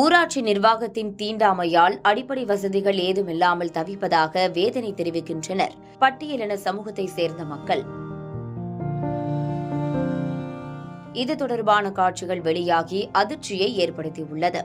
ஊராட்சி நிர்வாகத்தின் தீண்டாமையால் அடிப்படை வசதிகள் ஏதுமில்லாமல் தவிப்பதாக வேதனை தெரிவிக்கின்றனர். பட்டியலின சமூகத்தை சேர்ந்த மக்கள். இது தொடர்பான காட்சிகள் வெளியாகி அதிர்ச்சியை ஏற்படுத்தியுள்ளது.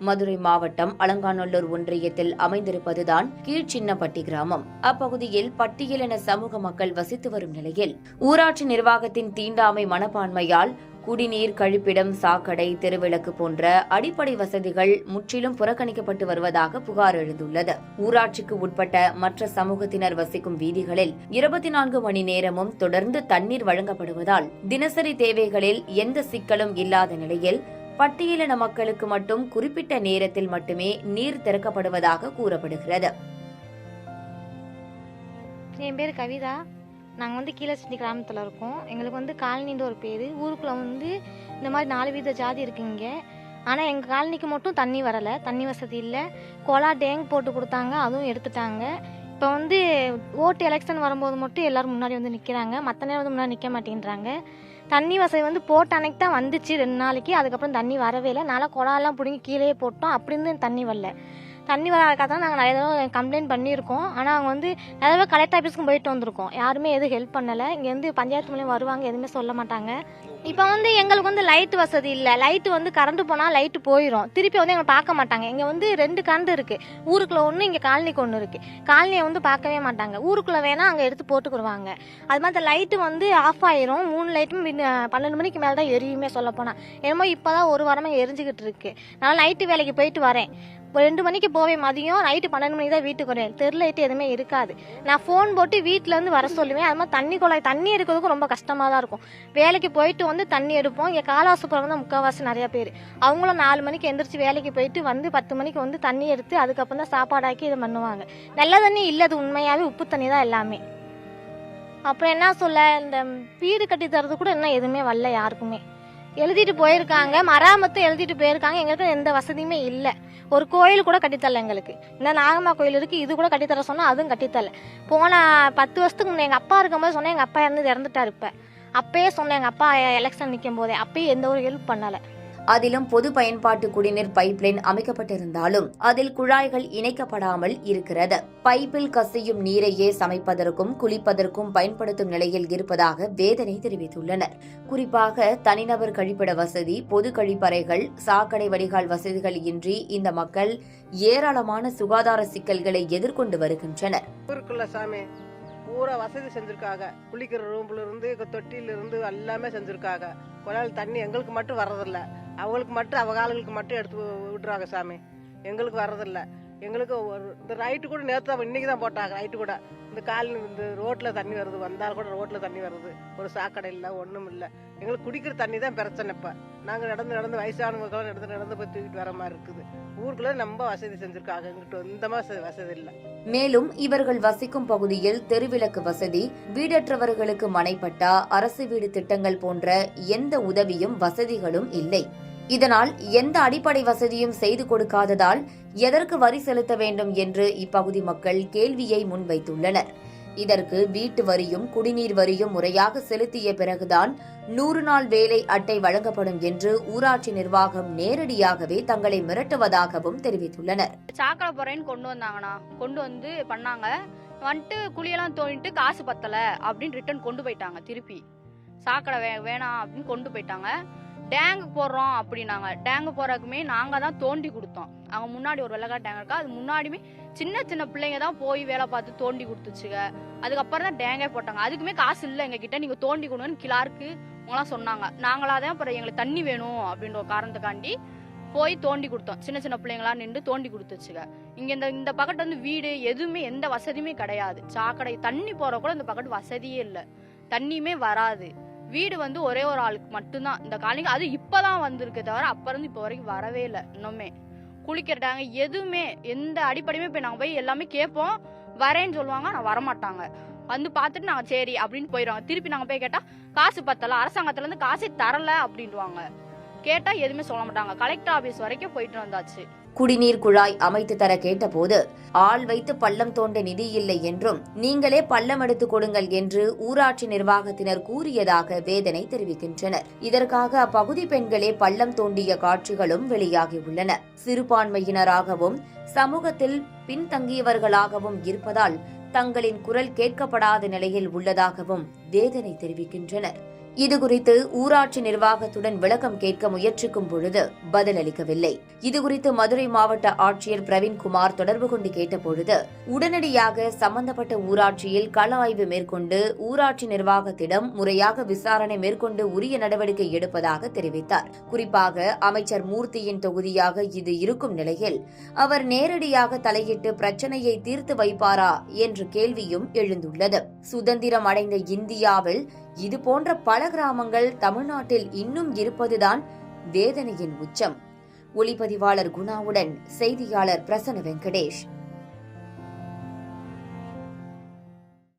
மதுரை மாவட்டம் அலங்காநல்லூர் ஒன்றியத்தில் அமைந்திருப்பதுதான் கீழ்ச்சின்னப்பட்டி கிராமம். அப்பகுதியில் பட்டியலின சமூக மக்கள் வசித்து வரும் நிலையில் ஊராட்சி நிர்வாகத்தின் தீண்டாமை மனப்பான்மையால் குடிநீர் கழிப்பிடம் சாக்கடை தெருவிளக்கு போன்ற அடிப்படை வசதிகள் முற்றிலும் புறக்கணிக்கப்பட்டு வருவதாக புகார் எழுந்துள்ளது. ஊராட்சிக்கு உட்பட்ட மற்ற சமூகத்தினர் வசிக்கும் வீதிகளில் இருபத்தி நான்கு மணி நேரமும் தொடர்ந்து தண்ணீர் வழங்கப்படுவதால் தினசரி தேவைகளில் எந்த சிக்கலும் இல்லாத நிலையில் பட்டியலின மக்களுக்கு மட்டும் குறிப்பிட்ட நேரத்தில் மட்டுமே நீர் திறக்கப்படுவதாக கூறப்படுகிறது. என் பேர் கவிதா. நாங்கள் வந்து கீழச்சிட்டி கிராமத்தில் இருக்கோம். எங்களுக்கு வந்து காலனின்ற ஒரு பேர். ஊருக்குள்ளே வந்து இந்த மாதிரி நாலு வித ஜாதி இருக்குங்க ஆனால் எங்கள் காலனிக்கு மட்டும் தண்ணி வரலை. தண்ணி வசதி இல்லை. கொலா டேங்க் போட்டு கொடுத்தாங்க. அதுவும் எடுத்துட்டாங்க. இப்போ வந்து ஓட்டு எலெக்ஷன் வரும்போது மட்டும் எல்லோரும் முன்னாடி வந்து நிற்கிறாங்க மற்ற நேரம் வந்து முன்னாடி நிற்க மாட்டேங்கிறாங்க தண்ணி வசதி வந்து போட்ட அன்னைக்கு தான் வந்துச்சு ரெண்டு நாளைக்கு. அதுக்கப்புறம் தண்ணி வரவே இல்லை. நல்லா குழாலாம் பிடுங்கி கீழே போட்டோம். அப்படி இருந்து தண்ணி வரல. தண்ணி வராதுக்காக தான் நாங்கள் நிறைய தடவை கம்ப்ளைண்ட் பண்ணியிருக்கோம். ஆனால் அவங்க வந்து நிறைய தடவை கலெக்டர் ஆஃபீஸ்க்கும் போயிட்டு வந்திருக்கோம். யாருமே எதுவும் ஹெல்ப் பண்ணலை. இங்கேருந்து பஞ்சாயத்து மூலியம் வருவாங்க எதுவுமே சொல்ல மாட்டாங்க. இப்போ வந்து எங்களுக்கு வந்து லைட் வசதி இல்லை. லைட்டு வந்து கரண்ட் போனால் லைட்டு போயிடும் திருப்பி வந்து எங்களை பார்க்க மாட்டாங்க. இங்கே வந்து ரெண்டு கரண்ட் இருக்குது ஊருக்குள்ளே ஒன்று இங்கே காலனிக்கு ஒன்று இருக்குது காலனியை வந்து பார்க்கவே மாட்டாங்க. ஊருக்குள்ளே வேணால் அங்கே எடுத்து போட்டுக்குருவாங்க. அது மாதிரி லைட்டு வந்து ஆஃப் ஆயிரும். மூணு லைட்டும் பன்னெண்டு மணிக்கு மேலே தான் எரியுமே சொல்லப்போனால் என்னமோ இப்போ தான் ஒரு வாரமாக எரிஞ்சுக்கிட்டு இருக்கு. நான் நைட்டு வேலைக்கு போயிட்டு வரேன். ரெண்டு மணிக்கு போவேன் மதியம் நைட்டு பன்னெண்டு மணிக்கு தான் வீட்டுக்கு வரேன் தெரு லைட்டு எதுவுமே இருக்காது. நான் ஃபோன் போட்டு வீட்டிலேருந்து வர சொல்லுவேன். அது மாதிரி தண்ணி குழாய் தண்ணி எடுக்கிறதுக்கும் ரொம்ப கஷ்டமாக தான் இருக்கும். வேலைக்கு போயிட்டு வந்து தண்ணி எடுப்போம். இங்கே காலாசுப்புறம் தான் முக்கால்வாசி நிறையா பேர். அவங்களும் நாலு மணிக்கு எந்திரிச்சு வேலைக்கு போயிட்டு வந்து பத்து மணிக்கு வந்து தண்ணி எடுத்து அதுக்கப்புறம் தான் சாப்பாடாக்கி இதை பண்ணுவாங்க. நல்ல தண்ணி இல்லை அது உண்மையாகவே உப்பு தண்ணி தான் எல்லாமே. அப்புறம் என்ன சொல்ல இந்த வீடு கட்டி தரது கூட இன்னும் எதுவுமே வரல யாருக்குமே. எழுதிட்டு போயிருக்காங்க மராமத்து எழுதிட்டு போயிருக்காங்க. எங்களுக்கு எந்த வசதியுமே இல்லை. ஒரு கோயில் கூட கட்டித்தரல எங்களுக்கு. இந்த நாகம்மா கோயில் இருக்கு இது கூட கட்டித்தர சொன்னால் அதுவும் கட்டித்தரல. போன பத்து வருஷத்துக்கு முன்னே எங்கள் அப்பா இருக்கும்போது சொன்னேன் எங்கள் அப்பா இறந்து இறந்துட்டாரு இப்போ. அப்பயே சொன்னேன் எங்கள் அப்பா எலெக்ஷன் நிற்கும் போதே அப்பயே எந்த ஒரு ஹெல்ப் பண்ணலை. அதிலும் பொது பயன்பாட்டு குடிநீர் பைப்லைன் அமைக்கப்பட்டிருந்தாலும் அதில் குழாய்கள் இணைக்கப்படாமல் இருக்கிறது. பைப்பில் கசியும் நீரையே சமைப்பதற்கும் குளிப்பதற்கும் பயன்படுத்தும் நிலையில் இருப்பதாக வேதனை தெரிவித்துள்ளனர். குறிப்பாக தனிநபர் கழிப்பிட வசதி பொது கழிப்பறைகள் சாக்கடை வடிகால் வசதிகள் இன்றி இந்த மக்கள் ஏராளமான சுகாதார சிக்கல்களை எதிர்கொண்டு வருகின்றனர். சாமி பூரா வசதி செஞ்சிருக்காங்க. குளிக்கிற ரூம்ல இருந்து தொட்டில இருந்து எல்லாமே செஞ்சுருக்காங்க. குழாயில் தண்ணி எங்களுக்கு மட்டும் வர்றதில்லை. அவங்களுக்கு மட்டும் அவங்க ஆளுங்களுக்கு மட்டும் எடுத்து வி- சாமி. எங்களுக்கு வர்றதில்லை. எங்களுக்கு ஒரு இந்த ரைட்டு கூட நேற்று தான் இன்னைக்கு தான் போட்டாங்க ரைட்டு கூட. இந்த கால் இந்த ரோட்டில் தண்ணி வருது வந்தால் கூட ரோட்டில் தண்ணி வருது. ஒரு சாக்கடை இல்லை ஒன்றும் இல்லை. எங்களுக்கு குடிக்கிற தண்ணி தான் பிரச்சனை இப்போ. நாங்கள் நடந்து நடந்து வயசானவங்களுக்கெல்லாம் நடந்து நடந்து போய் தூக்கிட்டு வர மாதிரி இருக்குது. ஊருக்குள்ளே ரொம்ப வசதி செஞ்சுருக்காங்க எங்கிட்ட எந்த மாதிரி வசதி இல்லை. மேலும் இவர்கள் வசிக்கும் பகுதியில் தெருவிளக்கு வசதி வீடற்றவர்களுக்கு மனைப்பட்டா அரசு வீடு திட்டங்கள் போன்ற எந்த உதவியும் வசதிகளும் இல்லை. இதனால் எந்த அடிப்படை வசதியும் செய்து கொடுக்காததால் எதற்கு வரி செலுத்த வேண்டும் என்று இப்பகுதி மக்கள் கேள்வியை முன்வைத்துள்ளனர். இதற்கு வீட்டு வரியும் குடிநீர் வரியும் முறையாக செலுத்திய பிறகுதான் நூறு நாள் வேலை அட்டை வழங்கப்படும் என்று ஊராட்சி நிர்வாகம் நேரடியாகவே தங்களை மிரட்டுவதாகவும் தெரிவித்துள்ளனர். சாக்கடை போறேன்னு கொண்டு வந்தாங்கண்ணா. கொண்டு வந்து பண்ணாங்க. வந்துட்டு குழியெல்லாம் தோண்டிட்டு காசு பத்தல அப்படின்னு ரிட்டர்ன் கொண்டு போயிட்டாங்க திருப்பி. சாக்கடை வே வேணாம் அப்படின்னு கொண்டு போயிட்டாங்க. டேங்கு போடுறோம் அப்படின்னாங்க. டேங்கு போறதுக்குமே நாங்கள் தான் தோண்டி கொடுத்தோம். அவங்க முன்னாடி ஒரு வெள்ளக்கார டேங்க் இருக்கா அது முன்னாடியுமே சின்ன சின்ன பிள்ளைங்க தான் போய் வேலை பார்த்து தோண்டி கொடுத்துச்சுங்க. அதுக்கப்புறம் தான் டேங்கே போட்டாங்க. அதுக்குமே காசு இல்லை எங்ககிட்ட நீங்கள் தோண்டி கொடுங்கன்னு கிளார்க்கு அவங்களாம் சொன்னாங்க. நாங்களாக தான் அப்புறம் எங்களுக்கு தண்ணி வேணும் அப்படின்ற ஒரு காரணத்துக்காண்டி போய் தோண்டி கொடுத்தோம். சின்ன சின்ன பிள்ளைங்களா நின்று தோண்டி கொடுத்துச்சுங்க. இங்க இந்த இந்த பக்கத்து வந்து வீடு எதுவுமே எந்த வசதியுமே கிடையாது. சாக்கடை தண்ணி போற கூட இந்த பக்கத்து வசதியே இல்லை. தண்ணியுமே வராது. வீடு வந்து ஒரே ஒரு ஆளுக்கு மட்டும்தான். இந்த காலனிக்கு அது இப்போதான் வந்திருக்கே தவிர அப்போ இருந்து இப்போ வரைக்கும் வரவே இல்லை இன்னுமே. குளிக்கிறாங்க எதுவுமே எந்த அடிப்படையுமே போய் நாங்கள் போய் எல்லாமே கேட்போம் வரேன்னு சொல்லுவாங்க நான் வரமாட்டாங்க. வந்து பார்த்துட்டு நாங்கள் சரி அப்படின்னு போயிடுவாங்க. திருப்பி நாங்கள் போய் கேட்டால் காசு பத்தல அரசாங்கத்துலேருந்து காசே தரல அப்படின்வாங்க கேட்டால் எதுவுமே சொல்ல மாட்டாங்க. கலெக்டர் ஆஃபீஸ் வரைக்கும் போயிட்டு வந்தாச்சு. குடிநீர் குழாய் அமைத்து தர கேட்டபோது ஆள் வைத்து பள்ளம் தோண்ட நிதி இல்லை என்றும் நீங்களே பள்ளம் எடுத்துக் கொடுங்கள் என்று ஊராட்சி நிர்வாகத்தினர் கூறியதாக வேதனை தெரிவிக்கின்றனர். இதற்காக அப்பகுதி பெண்களே பள்ளம் தோண்டிய காட்சிகளும் வெளியாகியுள்ளன சிறுபான்மையினராகவும் சமூகத்தில் பின்தங்கியவர்களாகவும் இருப்பதால் தங்களின் குரல் கேட்கப்படாத நிலையில் உள்ளதாகவும் வேதனை தெரிவிக்கின்றனர். இதுகுறித்து ஊராட்சி நிர்வாகத்துடன் விளக்கம் கேட்க முயற்சிக்கும் பொழுது பதிலளிக்கவில்லை. இதுகுறித்து மதுரை மாவட்ட ஆட்சியர் பிரவீன்குமார் தொடர்பு கொண்டு கேட்டபொழுது உடனடியாக சம்பந்தப்பட்ட ஊராட்சியில் கள ஆய்வு மேற்கொண்டு ஊராட்சி நிர்வாகத்திடம் முறையாக விசாரணை மேற்கொண்டு உரிய நடவடிக்கை எடுப்பதாக தெரிவித்தார். குறிப்பாக அமைச்சர் மூர்த்தியின் தொகுதியாக இது இருக்கும் நிலையில் அவர் நேரடியாக தலையிட்டு பிரச்சனையை தீர்த்து வைப்பாரா என்ற கேள்வியும் எழுந்துள்ளது. சுதந்திரம் அடைந்த இந்தியாவில் இது போன்ற பல கிராமங்கள் தமிழ்நாட்டில் இன்னும் இருப்பதுதான் வேதனையின் உச்சம். ஒளிப்பதிவாளர் குணாவுடன் செய்தியாளர் பிரசன்ன வெங்கடேஷ்.